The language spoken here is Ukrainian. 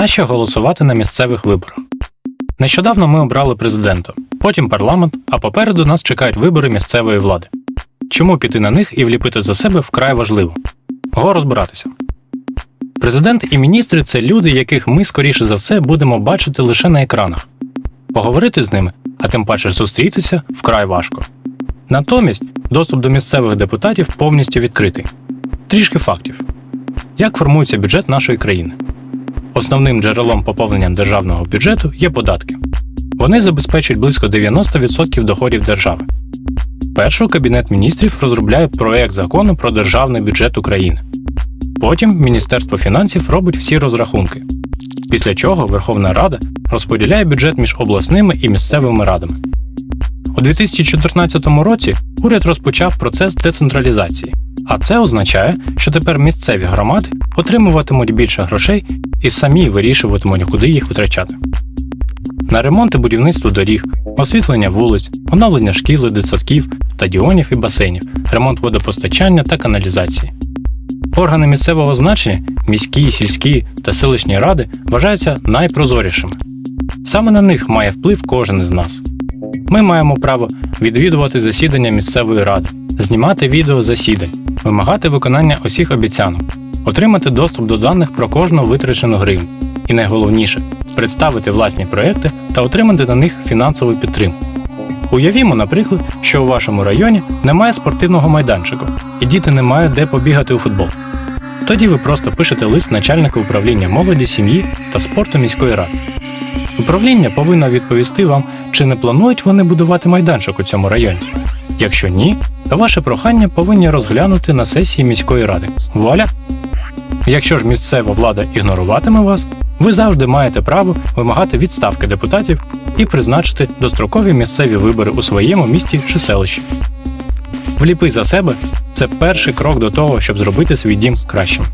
Нащо голосувати на місцевих виборах? Нещодавно ми обрали президента, потім парламент, а попереду нас чекають вибори місцевої влади. Чому піти на них і вліпити за себе вкрай важливо? Го розбиратися. Президент і міністри це люди, яких ми, скоріше за все, будемо бачити лише на екранах. Поговорити з ними, а тим паче зустрітися вкрай важко. Натомість доступ до місцевих депутатів повністю відкритий. Трішки фактів. Як формується бюджет нашої країни? Основним джерелом поповнення державного бюджету є податки. Вони забезпечують близько 90% доходів держави. Першу Кабінет міністрів розробляє проект закону про державний бюджет України. Потім Міністерство фінансів робить всі розрахунки. Після чого Верховна Рада розподіляє бюджет між обласними і місцевими радами. У 2014 році уряд розпочав процес децентралізації, а це означає, що тепер місцеві громади отримуватимуть більше грошей і самі вирішуватимуть, куди їх витрачати. На ремонт і будівництво доріг, освітлення вулиць, оновлення шкіл дитсадків, стадіонів і басейнів, ремонт водопостачання та каналізації. Органи місцевого значення, міські, сільські та селищні ради вважаються найпрозорішими. Саме на них має вплив кожен із нас. Ми маємо право відвідувати засідання місцевої ради, знімати відео засідань, вимагати виконання усіх обіцянок, отримати доступ до даних про кожну витрачену гривню і найголовніше представити власні проекти та отримати на них фінансову підтримку. Уявімо, наприклад, що у вашому районі немає спортивного майданчику, і діти не мають де побігати у футбол. Тоді ви просто пишете лист начальника управління молоді, сім'ї та спорту міської ради. Управління повинно відповісти вам, чи не планують вони будувати майданчик у цьому районі. Якщо ні, то ваше прохання повинні розглянути на сесії міської ради. Вуаля! Якщо ж місцева влада ігноруватиме вас, ви завжди маєте право вимагати відставки депутатів і призначити дострокові місцеві вибори у своєму місті чи селищі. Вліпи за себе це перший крок до того, щоб зробити свій дім кращим.